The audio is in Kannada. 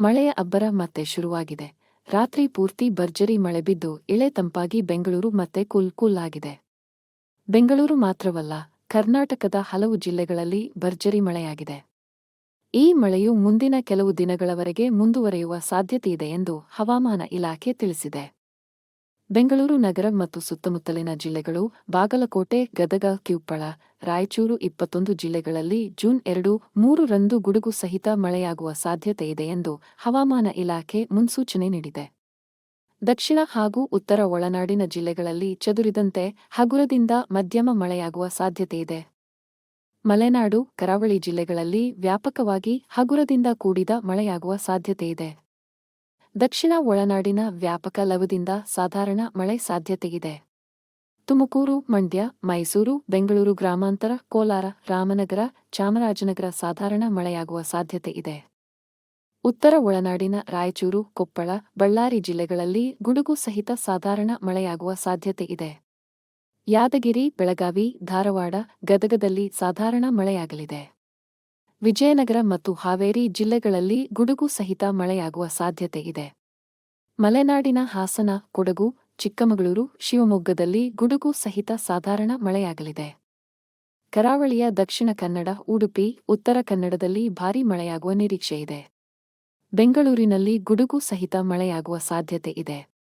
ಮಳೆಯ ಅಬ್ಬರ ಮತ್ತೆ ಶುರುವಾಗಿದೆ. ರಾತ್ರಿ ಪೂರ್ತಿ ಭರ್ಜರಿ ಮಳೆ ಬಿದ್ದು ಇಳೆ ತಂಪಾಗಿ ಬೆಂಗಳೂರು ಮತ್ತೆ ಕುಲ್ಕುಲ್ ಕೂಲ್ ಆಗಿದೆ. ಬೆಂಗಳೂರು ಮಾತ್ರವಲ್ಲ, ಕರ್ನಾಟಕದ ಹಲವು ಜಿಲ್ಲೆಗಳಲ್ಲಿ ಭರ್ಜರಿ ಮಳೆಯಾಗಿದೆ. ಈ ಮಳೆಯು ಮುಂದಿನ ಕೆಲವು ದಿನಗಳವರೆಗೆ ಮುಂದುವರೆಯುವ ಸಾಧ್ಯತೆಯಿದೆ ಎಂದು ಹವಾಮಾನ ಇಲಾಖೆ ತಿಳಿಸಿದೆ. ಬೆಂಗಳೂರು ನಗರ ಮತ್ತು ಸುತ್ತಮುತ್ತಲಿನ ಜಿಲ್ಲೆಗಳು ಬಾಗಲಕೋಟೆ, ಗದಗ ಕ್ಯೂಪ್ಪಳ ರಾಯಚೂರು ಇಪ್ಪತ್ತೊಂದು ಜಿಲ್ಲೆಗಳಲ್ಲಿ ಜೂನ್ ಎರಡು ಮೂರು ರಂದು ಗುಡುಗು ಸಹಿತ ಮಳೆಯಾಗುವ ಸಾಧ್ಯತೆ ಇದೆ ಎಂದು ಹವಾಮಾನ ಇಲಾಖೆ ಮುನ್ಸೂಚನೆ ನೀಡಿದೆ. ದಕ್ಷಿಣ ಹಾಗೂ ಉತ್ತರ ಒಳನಾಡಿನ ಜಿಲ್ಲೆಗಳಲ್ಲಿ ಚದುರಿದಂತೆ ಹಗುರದಿಂದ ಮಧ್ಯಮ ಮಳೆಯಾಗುವ ಸಾಧ್ಯತೆಯಿದೆ ಮಲೆನಾಡು, ಕರಾವಳಿ ಜಿಲ್ಲೆಗಳಲ್ಲಿ ವ್ಯಾಪಕವಾಗಿ ಹಗುರದಿಂದ ಕೂಡಿದ ಮಳೆಯಾಗುವ ಸಾಧ್ಯತೆಯಿದೆ ದಕ್ಷಿಣ ಒಳನಾಡಿನ ವ್ಯಾಪಕ ಲವದಿಂದ ಸಾಧಾರಣ ಮಳೆ ಸಾಧ್ಯತೆಯಿದೆ. ತುಮಕೂರು, ಮಂಡ್ಯ, ಮೈಸೂರು, ಬೆಂಗಳೂರು ಗ್ರಾಮಾಂತರ, ಕೋಲಾರ, ರಾಮನಗರ, ಚಾಮರಾಜನಗರ ಸಾಧಾರಣ ಮಳೆಯಾಗುವ ಸಾಧ್ಯತೆ ಇದೆ ಉತ್ತರ ಒಳನಾಡಿನ ರಾಯಚೂರು, ಕೊಪ್ಪಳ, ಬಳ್ಳಾರಿ ಜಿಲ್ಲೆಗಳಲ್ಲಿ ಗುಡುಗು ಸಹಿತ ಸಾಧಾರಣ ಮಳೆಯಾಗುವ ಸಾಧ್ಯತೆ ಇದೆ ಯಾದಗಿರಿ, ಬೆಳಗಾವಿ, ಧಾರವಾಡ ಗದಗದಲ್ಲಿ ಸಾಧಾರಣ ಮಳೆಯಾಗಲಿದೆ. ವಿಜಯನಗರ ಮತ್ತು ಹಾವೇರಿ ಜಿಲ್ಲೆಗಳಲ್ಲಿ ಗುಡುಗು ಸಹಿತ ಮಳೆಯಾಗುವ ಸಾಧ್ಯತೆ ಇದೆ. ಮಲೆನಾಡಿನ ಹಾಸನ, ಕೊಡಗು, ಚಿಕ್ಕಮಗಳೂರು, ಶಿವಮೊಗ್ಗದಲ್ಲಿ ಗುಡುಗು ಸಹಿತ ಸಾಧಾರಣ ಮಳೆಯಾಗಲಿದೆ. ಕರಾವಳಿಯ ದಕ್ಷಿಣ ಕನ್ನಡ, ಉಡುಪಿ, ಉತ್ತರ ಕನ್ನಡದಲ್ಲಿ ಭಾರೀ ಮಳೆಯಾಗುವ ನಿರೀಕ್ಷೆಯಿದೆ. ಬೆಂಗಳೂರಿನಲ್ಲಿ ಗುಡುಗು ಸಹಿತ ಮಳೆಯಾಗುವ ಸಾಧ್ಯತೆ ಇದೆ.